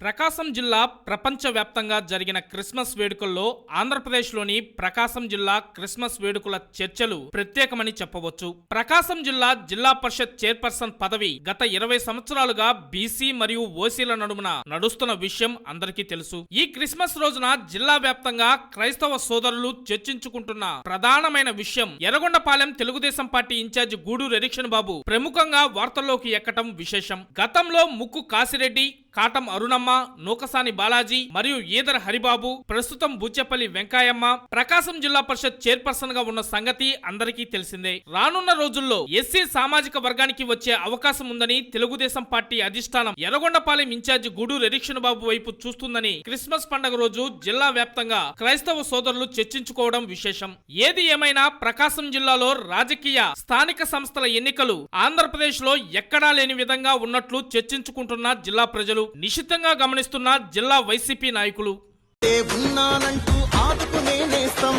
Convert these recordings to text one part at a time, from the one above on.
ప్రకాశం జిల్లా ప్రపంచవ్యాప్తంగా జరిగిన క్రిస్మస్ వేడుకల్లో ఆంధ్రప్రదేశ్లోని ప్రకాశం జిల్లా క్రిస్మస్ వేడుకల చర్చలు ప్రత్యేకమని చెప్పవచ్చు. ప్రకాశం జిల్లా జిల్లా పరిషత్ చైర్పర్సన్ పదవి గత ఇరవై సంవత్సరాలుగా బీసీ మరియు ఓసీల నడుమున నడుస్తున్న విషయం అందరికీ తెలుసు. ఈ క్రిస్మస్ రోజున జిల్లా వ్యాప్తంగా క్రైస్తవ సోదరులు చర్చించుకుంటున్న ప్రధానమైన విషయం Yerragondapalem Telugu Desam party incharge Guduru erection Babu ప్రముఖంగా వార్తల్లోకి ఎక్కటం విశేషం. గతంలో ముక్కు కాసిరెడ్డి కాటం అరుణమ్మ నూకసాని బాలాజీ మరియు ఈదర్ హరిబాబు ప్రస్తుతం బుచ్చెపల్లి వెంకాయమ్మ ప్రకాశం జిల్లా పరిషత్ చైర్పర్సన్గా ఉన్న సంగతి అందరికీ తెలిసిందే. రానున్న రోజుల్లో ఎస్సీ సామాజిక వర్గానికి వచ్చే అవకాశం ఉందని తెలుగుదేశం పార్టీ అధిష్టానం ఎర్రగొండపాలెం ఇన్ఛార్జి గూడూరు ఎరిక్షన్ బాబు వైపు చూస్తుందని క్రిస్మస్ పండుగ రోజు జిల్లా వ్యాప్తంగా క్రైస్తవ సోదరులు చర్చించుకోవడం విశేషం. ఏది ఏమైనా ప్రకాశం జిల్లాలో రాజకీయ స్థానిక సంస్థల ఎన్నికలు ఆంధ్రప్రదేశ్లో ఎక్కడా లేని విధంగా ఉన్నట్లు చర్చించుకుంటున్న జిల్లా ప్రజలు నిశితంగా గమనిస్తున్న జిల్లా వైసీపీ నాయకులు. ఏ ఉన్నానంటూ ఆదుకునే నేస్తం.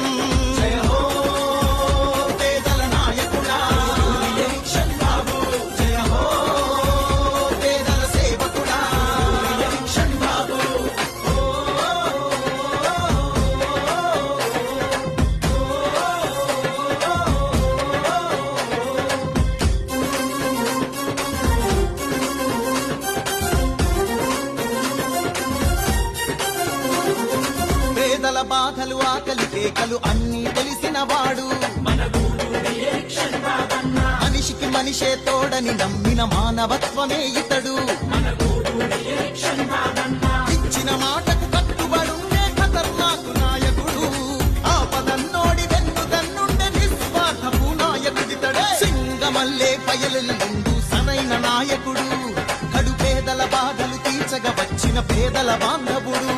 పేదల బాధలు ఆకలి కేకలు అన్నీ తెలిసిన వాడు మనిషికి మనిషే తోడని నమ్మిన మానవత్వమే ఇతడు. ఇచ్చిన మాటకు కట్టుబడుండే ఖతర్నాకు నాయకుడు. ఆపదన్నోడి వెన్ను తన్నుండే నిస్వార్థపు నాయకుడితడే. సింగమల్లే పయలుండు సనైన నాయకుడు. కడు పేదల బాధలు తీర్చగ వచ్చిన పేదల బాంధవుడు.